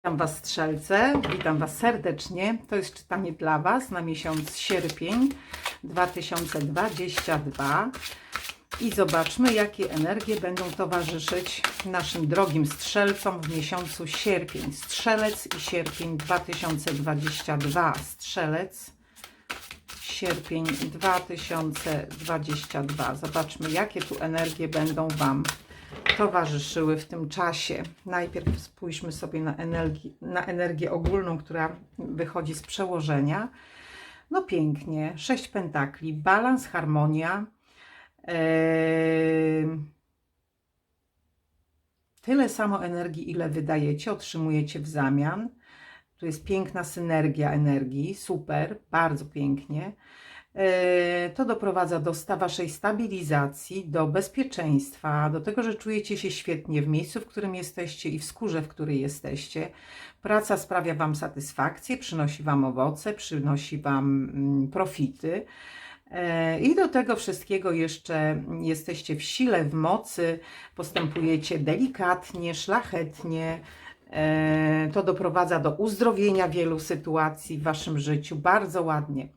Witam Was strzelce, witam Was serdecznie. To jest czytanie dla Was na miesiąc sierpień 2022. I zobaczmy, jakie energie będą towarzyszyć naszym drogim strzelcom w miesiącu sierpień. Strzelec i sierpień 2022. Strzelec, sierpień 2022. Zobaczmy, jakie tu energie będą Wam towarzyszyły w tym czasie. Najpierw spójrzmy sobie na, energię, na energię ogólną, która wychodzi z przełożenia. No pięknie, sześć pentakli, balans, harmonia. Tyle samo energii, ile wydajecie, otrzymujecie w zamian. Tu jest piękna synergia energii, super, bardzo pięknie. E, to doprowadza do Waszej stabilizacji, do bezpieczeństwa, do tego, że czujecie się świetnie w miejscu, w którym jesteście i w skórze, w której jesteście. Praca sprawia Wam satysfakcję, przynosi Wam owoce, przynosi Wam mm, profity. E, I do tego wszystkiego jeszcze jesteście w sile, w mocy, postępujecie delikatnie, szlachetnie. E, to doprowadza do uzdrowienia wielu sytuacji w Waszym życiu bardzo ładnie.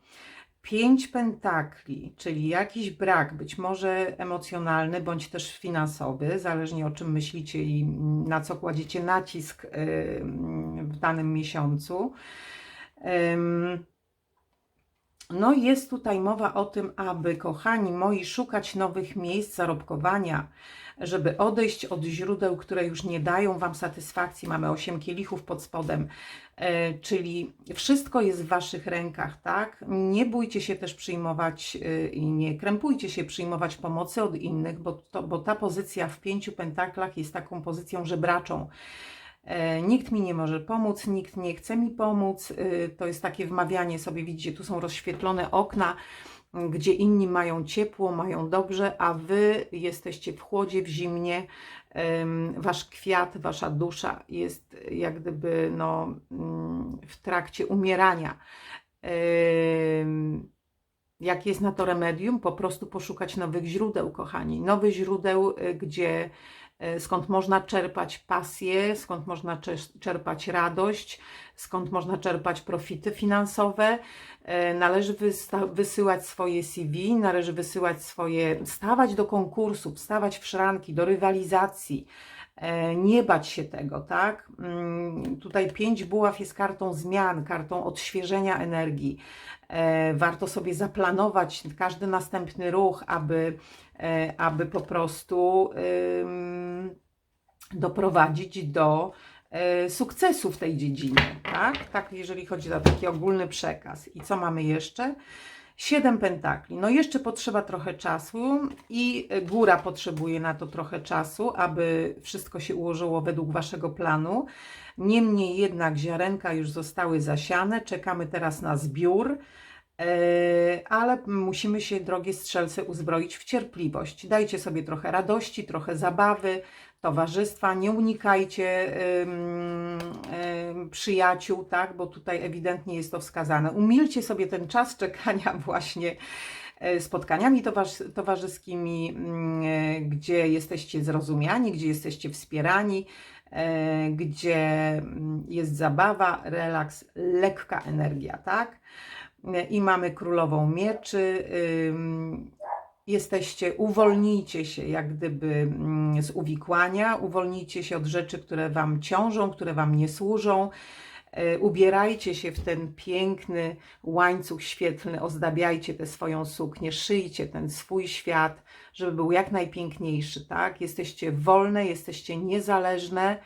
Pięć pentakli, czyli jakiś brak, być może emocjonalny bądź też finansowy, zależnie o czym myślicie i na co kładziecie nacisk w danym miesiącu. No, jest tutaj mowa o tym, aby, kochani moi, szukać nowych miejsc zarobkowania, żeby odejść od źródeł, które już nie dają Wam satysfakcji. Mamy 8 kielichów pod spodem, e, czyli wszystko jest w Waszych rękach, tak? Nie bójcie się też przyjmować e, i nie krępujcie się przyjmować pomocy od innych, bo, to, bo ta pozycja w pięciu pentaklach jest taką pozycją żebraczą. E, nikt mi nie może pomóc, nikt nie chce mi pomóc. To jest takie wmawianie sobie, widzicie, tu są rozświetlone okna, gdzie inni mają ciepło, mają dobrze, a wy jesteście w chłodzie, w zimnie. Wasz kwiat, wasza dusza jest jak gdyby no, mm, w trakcie umierania. Jak jest na to remedium? Po prostu poszukać nowych źródeł, kochani. Nowych źródeł, e, gdzie skąd można czerpać pasję, skąd można czerpać radość, skąd można czerpać profity finansowe. E, należy wysyłać swoje CV, należy wysyłać swoje, stawać do konkursów, stawać w szranki, do rywalizacji, e, nie bać się tego, tak? Mm, tutaj pięć buław jest kartą zmian, kartą odświeżenia energii. Warto sobie zaplanować każdy następny ruch, aby E, aby po prostu doprowadzić do e, sukcesu w tej dziedzinie, tak? Tak, jeżeli chodzi o taki ogólny przekaz. I co mamy jeszcze? Siedem pentakli. No jeszcze potrzeba trochę czasu i góra potrzebuje na to trochę czasu, aby wszystko się ułożyło według Waszego planu. Niemniej jednak ziarenka już zostały zasiane. Czekamy teraz na zbiór. E, ale musimy się, drogie strzelce, uzbroić w cierpliwość. Dajcie sobie trochę radości, trochę zabawy, towarzystwa, nie unikajcie ym, ym, przyjaciół, tak, bo tutaj ewidentnie jest to wskazane. Umilcie sobie ten czas czekania właśnie e, spotkaniami towarzyskimi, mm, e, gdzie jesteście zrozumiani, gdzie jesteście wspierani, gdzie mm, jest zabawa, relaks, lekka energia, tak? I mamy królową mieczy. Jesteście, uwolnijcie się jak gdyby z uwikłania, uwolnijcie się od rzeczy, które Wam ciążą, które Wam nie służą. Y, ubierajcie się w ten piękny łańcuch świetlny, ozdabiajcie tę swoją suknię, szyjcie ten swój świat, żeby był jak najpiękniejszy, tak? Jesteście wolne, jesteście niezależne.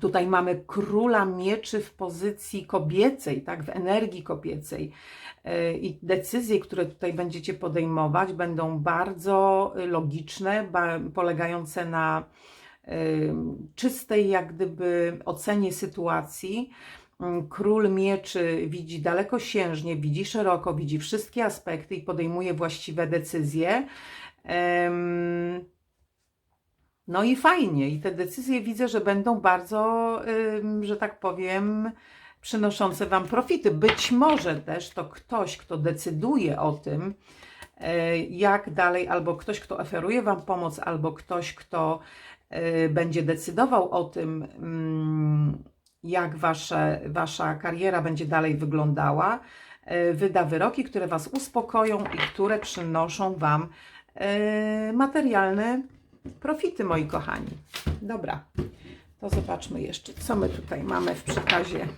Tutaj mamy króla mieczy w pozycji kobiecej, tak, w energii kobiecej. E, I decyzje, które tutaj będziecie podejmować, będą bardzo logiczne, polegające na e, czystej, jak gdyby, ocenie sytuacji. Mm, król mieczy widzi dalekosiężnie, widzi szeroko, widzi wszystkie aspekty i podejmuje właściwe decyzje. No i fajnie, i te decyzje widzę, że będą bardzo, że tak powiem, przynoszące Wam profity. Być może też to ktoś, kto decyduje o tym, e, jak dalej, albo ktoś, kto oferuje Wam pomoc, albo ktoś, kto e, będzie decydował o tym, jak wasze, Wasza kariera będzie dalej wyglądała, e, wyda wyroki, które Was uspokoją i które przynoszą Wam materialne profity, moi kochani. Dobra, to zobaczmy jeszcze, co my tutaj mamy w przekazie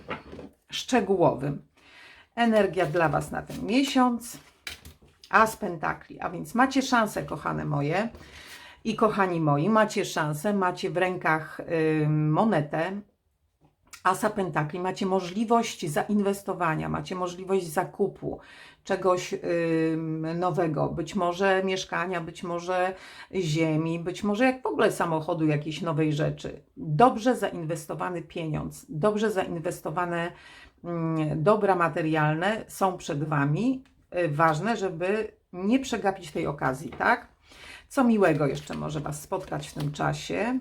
szczegółowym. Energia dla Was na ten miesiąc. As pentakli, a więc macie szansę, kochane moje i kochani moi, macie szansę, macie w rękach monetę, Asa Pentakli, macie możliwość zainwestowania, macie możliwość zakupu czegoś nowego, być może mieszkania, być może ziemi, być może jak w ogóle samochodu, jakiejś nowej rzeczy. Dobrze zainwestowany pieniądz, dobrze zainwestowane mm, dobra materialne są przed Wami. Y, ważne, żeby nie przegapić tej okazji, tak? Co miłego jeszcze może Was spotkać w tym czasie.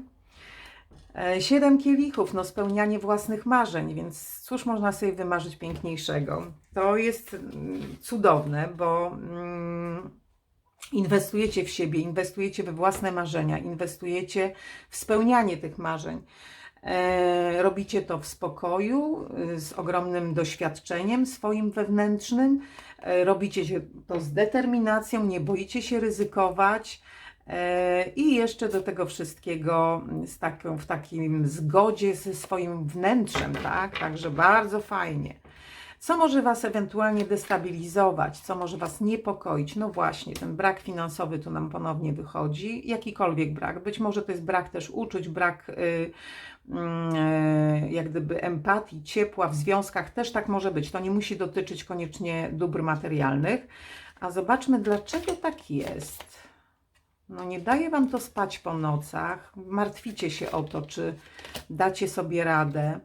E, Siedem kielichów, no spełnianie własnych marzeń, więc cóż można sobie wymarzyć piękniejszego? To jest mm, cudowne, bo mm, inwestujecie w siebie, inwestujecie we własne marzenia, inwestujecie w spełnianie tych marzeń. E, robicie to w spokoju, y, z ogromnym doświadczeniem swoim wewnętrznym, e, robicie to z determinacją, nie boicie się ryzykować. E, I jeszcze do tego wszystkiego z taką, w takim zgodzie ze swoim wnętrzem, tak? Także bardzo fajnie. Co może Was ewentualnie destabilizować, co może Was niepokoić? No właśnie, ten brak finansowy tu nam ponownie wychodzi. Jakikolwiek brak. Być może to jest brak też uczuć, brak y, y, jak gdyby empatii, ciepła w związkach. Też tak może być. To nie musi dotyczyć koniecznie dóbr materialnych. A zobaczmy, dlaczego tak jest. No nie daje Wam to spać po nocach. Martwicie się o to, czy dacie sobie radę.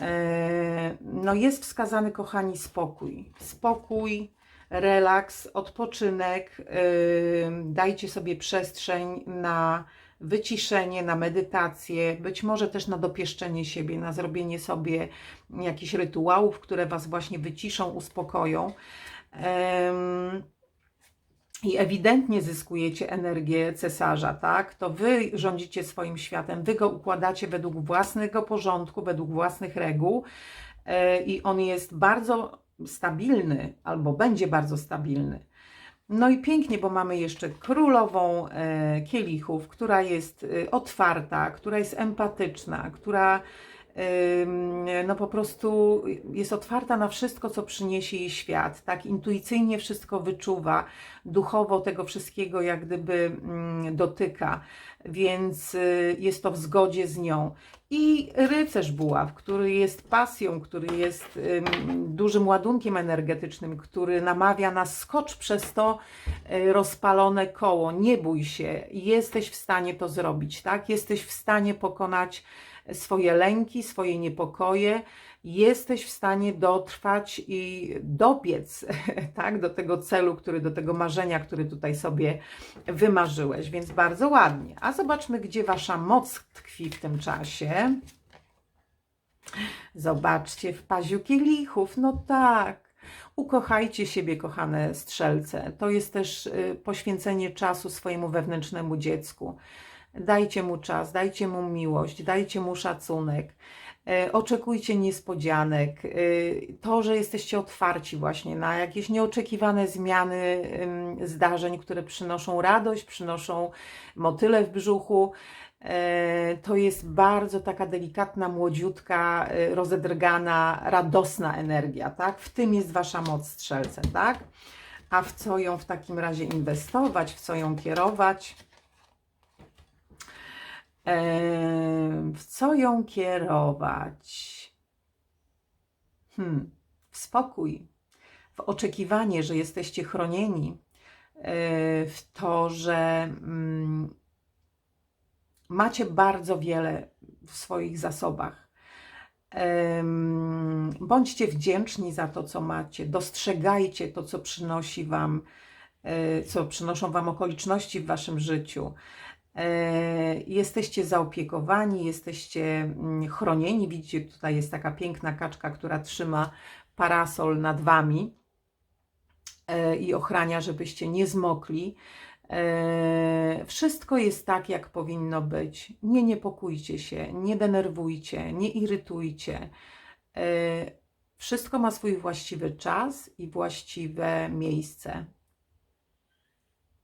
E, No jest wskazany, kochani, spokój. Spokój, relaks, odpoczynek. e, Dajcie sobie przestrzeń na wyciszenie, na medytację, być może też na dopieszczenie siebie, na zrobienie sobie jakichś rytuałów, które Was właśnie wyciszą, uspokoją. Em, i ewidentnie zyskujecie energię cesarza, tak? To wy rządzicie swoim światem, wy go układacie według własnego porządku, według własnych reguł e, i on jest bardzo stabilny, albo będzie bardzo stabilny. No i pięknie, bo mamy jeszcze królową e, kielichów, która jest e, otwarta, która jest empatyczna, która no po prostu jest otwarta na wszystko, co przyniesie jej świat, tak intuicyjnie wszystko wyczuwa, duchowo tego wszystkiego jak gdyby mm, dotyka, więc y, jest to w zgodzie z nią. I rycerz buław, który jest pasją, który jest ym, dużym ładunkiem energetycznym, który namawia nas, skocz przez to y, rozpalone koło, nie bój się, jesteś w stanie to zrobić, tak? Jesteś w stanie pokonać swoje lęki, swoje niepokoje, jesteś w stanie dotrwać i dobiec tak, do tego celu, który, do tego marzenia, który tutaj sobie wymarzyłeś, więc bardzo ładnie. A zobaczmy, gdzie wasza moc tkwi w tym czasie. Zobaczcie w paziu kielichów, no tak. Ukochajcie siebie, kochane strzelce. To jest też y, poświęcenie czasu swojemu wewnętrznemu dziecku. Dajcie mu czas, dajcie mu miłość, dajcie mu szacunek. E, Oczekujcie niespodzianek. E, To, że jesteście otwarci właśnie na jakieś nieoczekiwane zmiany zdarzeń, które przynoszą radość, przynoszą motyle w brzuchu. E, To jest bardzo taka delikatna, młodziutka, rozedrgana, radosna energia, tak? W tym jest wasza moc strzelce, tak? A w co ją w takim razie inwestować, w co ją kierować? W co ją kierować? Hmm, w spokój, w oczekiwanie, że jesteście chronieni, e, w to, że mm, macie bardzo wiele w swoich zasobach. Bądźcie wdzięczni za to, co macie. Dostrzegajcie to, co przynosi wam, e, co przynoszą wam okoliczności w waszym życiu. E, Jesteście zaopiekowani, jesteście mm, chronieni. Widzicie, tutaj jest taka piękna kaczka, która trzyma parasol nad wami. e, i ochrania, żebyście nie zmokli. E, Wszystko jest tak, jak powinno być. Nie niepokójcie się, nie denerwujcie, nie irytujcie. Wszystko ma swój właściwy czas i właściwe miejsce.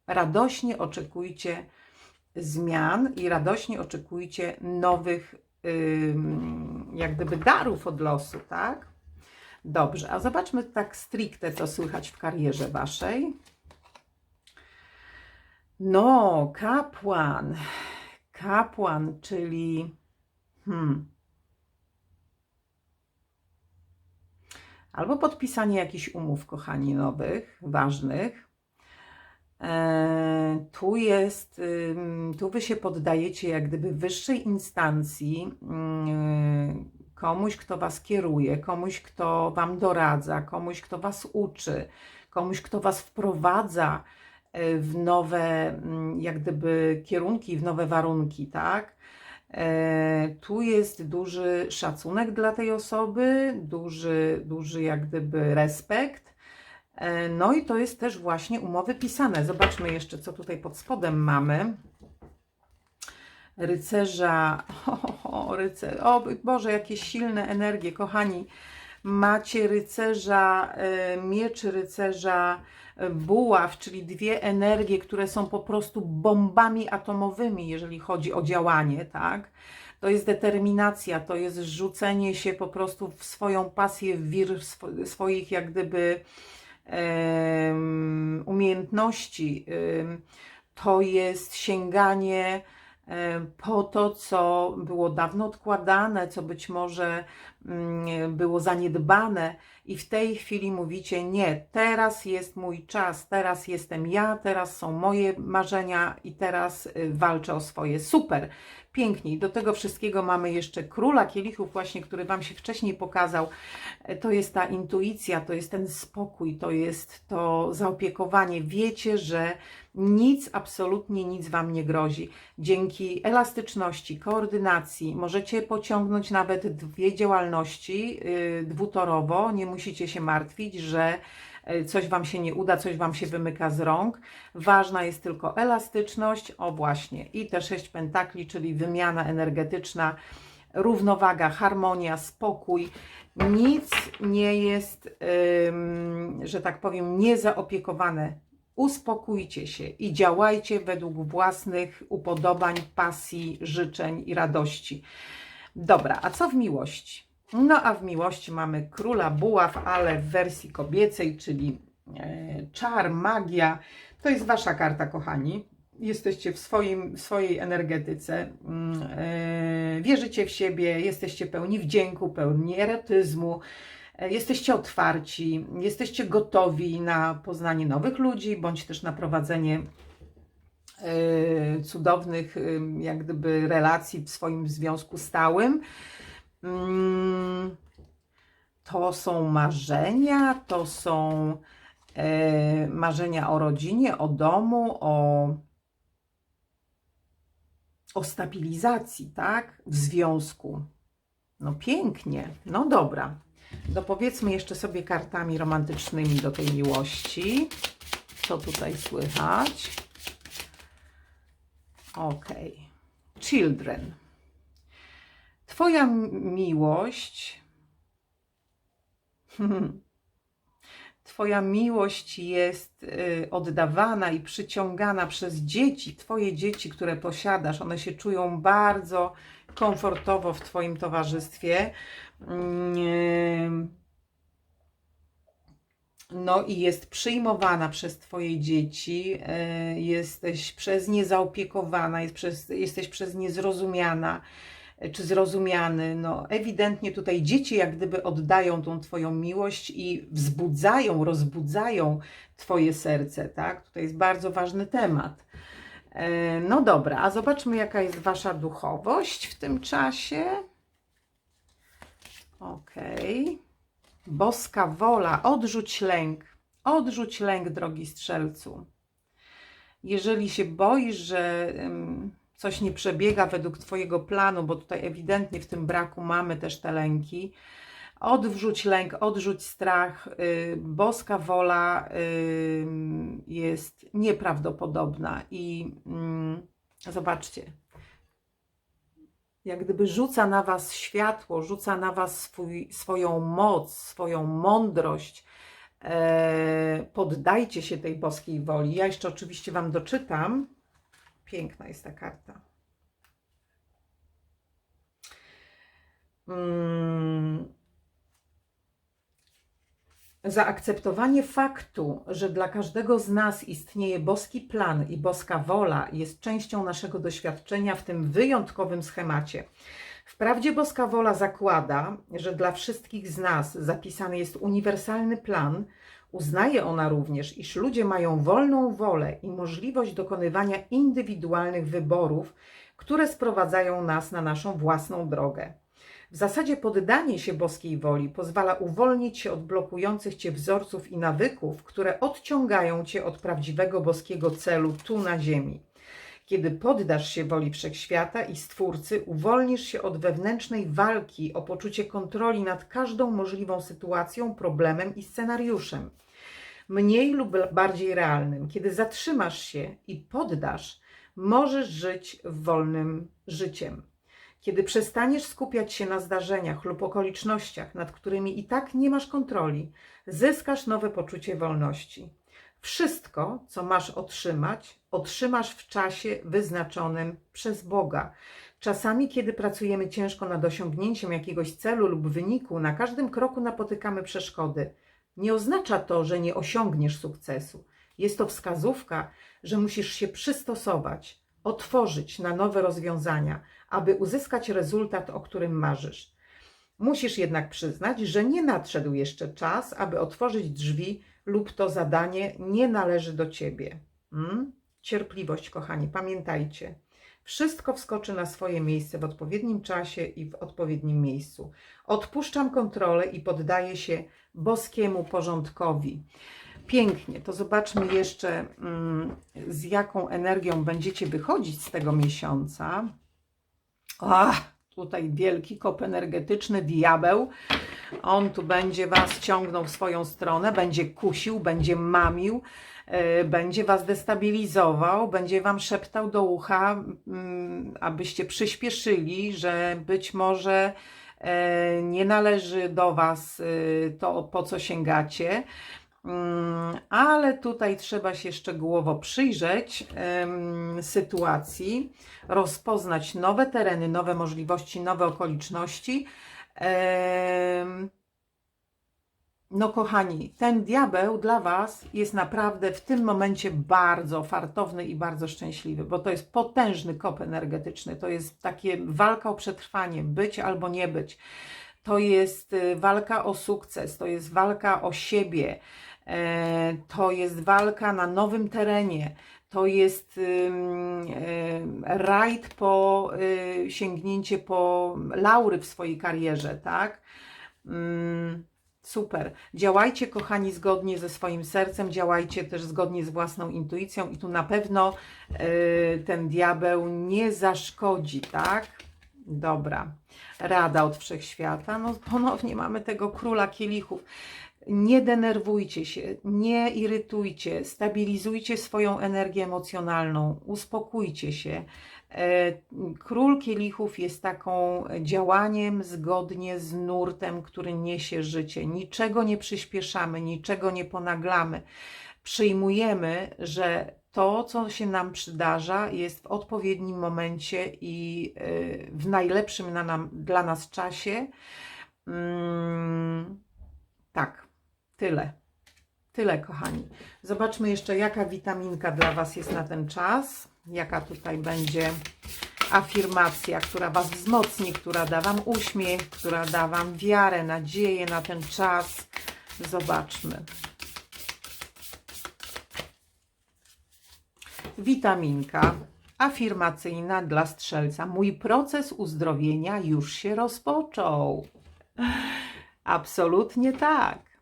Radośnie oczekujcie zmian i radośnie oczekujcie nowych, jak gdyby, darów od losu, tak? Dobrze, a zobaczmy tak stricte, co słychać w karierze waszej. No, kapłan. Kapłan, czyli. Hmm. Albo podpisanie jakichś umów, kochani, nowych, ważnych. Tu jest, tu wy się poddajecie jak gdyby wyższej instancji, ym, komuś, kto was kieruje, komuś, kto wam doradza, komuś, kto was uczy, komuś, kto was wprowadza e, w nowe, mm, jak gdyby, kierunki, w nowe warunki, tak? E, Tu jest duży szacunek dla tej osoby, duży, duży jak gdyby respekt. E, No i to jest też właśnie umowy pisane. Zobaczmy jeszcze, co tutaj pod spodem mamy. Rycerza, o, o, rycer, o Boże, jakie silne energie, kochani. Macie rycerza, e, mieczy rycerza e, buław, czyli dwie energie, które są po prostu bombami atomowymi, jeżeli chodzi o działanie, tak? To jest determinacja, to jest rzucenie się po prostu w swoją pasję, w wir swo- swoich jak gdyby umiejętności. To jest sięganie po to, co było dawno odkładane, co być może było zaniedbane, i w tej chwili mówicie: Nie, teraz jest mój czas, teraz jestem ja, teraz są moje marzenia i teraz y, walczę o swoje. Super, pięknie. Do tego wszystkiego mamy jeszcze króla kielichów, właśnie, który Wam się wcześniej pokazał. E, To jest ta intuicja, to jest ten spokój, to jest to zaopiekowanie. Wiecie, że nic, absolutnie nic Wam nie grozi. Dzięki elastyczności, koordynacji możecie pociągnąć nawet dwie działalności yy, dwutorowo. Nie musicie się martwić, że y, coś Wam się nie uda, coś Wam się wymyka z rąk. Ważna jest tylko elastyczność, o właśnie, i te sześć pentakli, czyli wymiana energetyczna, równowaga, harmonia, spokój. Nic nie jest, że tak powiem, niezaopiekowane. Uspokójcie się i działajcie według własnych upodobań, pasji, życzeń i radości. Dobra, a co w miłości? No a w miłości mamy króla buław, ale w wersji kobiecej, czyli e, czar, magia. To jest wasza karta, kochani. Jesteście w swoim, swojej energetyce, mm, e, wierzycie w siebie, jesteście pełni wdzięku, pełni erotyzmu, e, jesteście otwarci, jesteście gotowi na poznanie nowych ludzi, bądź też na prowadzenie cudownych, jak gdyby, relacji w swoim związku stałym. Mm, To są marzenia, to są e, marzenia o rodzinie, o domu, o, o stabilizacji, tak? W związku. No pięknie, no dobra. Dopowiedzmy jeszcze sobie kartami romantycznymi do tej miłości. Co tutaj słychać? Ok. Children. Twoja miłość. Twoja miłość jest y, oddawana i przyciągana przez dzieci, Twoje dzieci, które posiadasz. One się czują bardzo komfortowo w Twoim towarzystwie. Mm, No i jest przyjmowana przez Twoje dzieci, y, jesteś przez nie zaopiekowana, jest przez, jesteś przez nie zrozumiana y, czy zrozumiany. No, ewidentnie tutaj dzieci jak gdyby oddają tą Twoją miłość i wzbudzają, rozbudzają Twoje serce, tak? Tutaj jest bardzo ważny temat. E, No dobra, a zobaczmy, jaka jest Wasza duchowość w tym czasie. Okej. Boska wola, odrzuć lęk. Odrzuć lęk, drogi strzelcu. Jeżeli się boisz, że coś nie przebiega według Twojego planu, bo tutaj ewidentnie w tym braku mamy też te lęki, Odwrzuć lęk, odrzuć strach. Y, Boska wola y, jest nieprawdopodobna i mm, zobaczcie, jak gdyby rzuca na Was światło, rzuca na Was swój, swoją moc, swoją mądrość. E, poddajcie się tej boskiej woli. Ja jeszcze oczywiście Wam doczytam. Piękna jest ta karta. Mm. Zaakceptowanie faktu, że dla każdego z nas istnieje boski plan i boska wola, jest częścią naszego doświadczenia w tym wyjątkowym schemacie. Wprawdzie boska wola zakłada, że dla wszystkich z nas zapisany jest uniwersalny plan, uznaje ona również, iż ludzie mają wolną wolę i możliwość dokonywania indywidualnych wyborów, które sprowadzają nas na naszą własną drogę. W zasadzie poddanie się boskiej woli pozwala uwolnić się od blokujących cię wzorców i nawyków, które odciągają cię od prawdziwego boskiego celu tu na ziemi. Kiedy poddasz się woli wszechświata i Stwórcy, uwolnisz się od wewnętrznej walki o poczucie kontroli nad każdą możliwą sytuacją, problemem i scenariuszem. Mniej lub bardziej realnym, kiedy zatrzymasz się i poddasz, możesz żyć wolnym życiem. Kiedy przestaniesz skupiać się na zdarzeniach lub okolicznościach, nad którymi i tak nie masz kontroli, zyskasz nowe poczucie wolności. Wszystko, co masz otrzymać, otrzymasz w czasie wyznaczonym przez Boga. Czasami, kiedy pracujemy ciężko nad osiągnięciem jakiegoś celu lub wyniku, na każdym kroku napotykamy przeszkody. Nie oznacza to, że nie osiągniesz sukcesu. Jest to wskazówka, że musisz się przystosować, otworzyć na nowe rozwiązania, aby uzyskać rezultat, o którym marzysz. Musisz jednak przyznać, że nie nadszedł jeszcze czas, aby otworzyć drzwi, lub to zadanie nie należy do ciebie. Hmm? Cierpliwość, kochani, pamiętajcie. Wszystko wskoczy na swoje miejsce w odpowiednim czasie i w odpowiednim miejscu. Odpuszczam kontrolę i poddaję się boskiemu porządkowi. Pięknie, to zobaczmy jeszcze, mm, z jaką energią będziecie wychodzić z tego miesiąca. Ach, tutaj wielki kop energetyczny, diabeł. On tu będzie Was ciągnął w swoją stronę, będzie kusił, będzie mamił, będzie Was destabilizował, będzie Wam szeptał do ucha, yy, abyście przyspieszyli, że być może yy, nie należy do Was to, po co sięgacie. Mm, ale tutaj trzeba się szczegółowo przyjrzeć sytuacji, rozpoznać nowe tereny, nowe możliwości, nowe okoliczności. No, kochani, ten diabeł dla Was jest naprawdę w tym momencie bardzo fartowny i bardzo szczęśliwy, bo to jest potężny kop energetyczny. To jest takie walka o przetrwanie, być albo nie być. To jest y, walka o sukces, to jest walka o siebie. E, to jest walka na nowym terenie, to jest rajd po y, sięgnięcie po laury w swojej karierze, tak? Super. Działajcie, kochani, zgodnie ze swoim sercem, działajcie też zgodnie z własną intuicją, i tu na pewno y, ten diabeł nie zaszkodzi, tak? Dobra. Rada od wszechświata. No, ponownie mamy tego króla kielichów. Nie denerwujcie się, nie irytujcie, stabilizujcie swoją energię emocjonalną, uspokójcie się. E, król kielichów jest taką działaniem zgodnie z nurtem, który niesie życie. Niczego nie przyspieszamy, niczego nie ponaglamy. Przyjmujemy, że to, co się nam przydarza, jest w odpowiednim momencie i e, w najlepszym nam, dla nas czasie. Mm, tak. Tyle. Tyle, kochani. Zobaczmy jeszcze, jaka witaminka dla Was jest na ten czas. Jaka tutaj będzie afirmacja, która Was wzmocni, która da Wam uśmiech, która da Wam wiarę, nadzieję na ten czas. Zobaczmy. Witaminka afirmacyjna dla strzelca. Mój proces uzdrowienia już się rozpoczął. Absolutnie tak.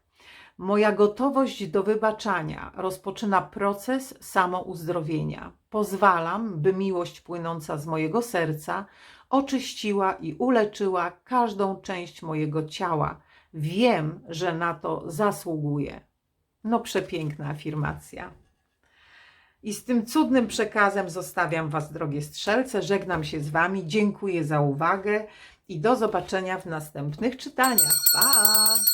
Moja gotowość do wybaczania rozpoczyna proces samouzdrowienia. Pozwalam, by miłość płynąca z mojego serca oczyściła i uleczyła każdą część mojego ciała. Wiem, że na to zasługuję. No, przepiękna afirmacja. I z tym cudnym przekazem zostawiam Was, drogie strzelce. Żegnam się z Wami. Dziękuję za uwagę i do zobaczenia w następnych czytaniach. Pa!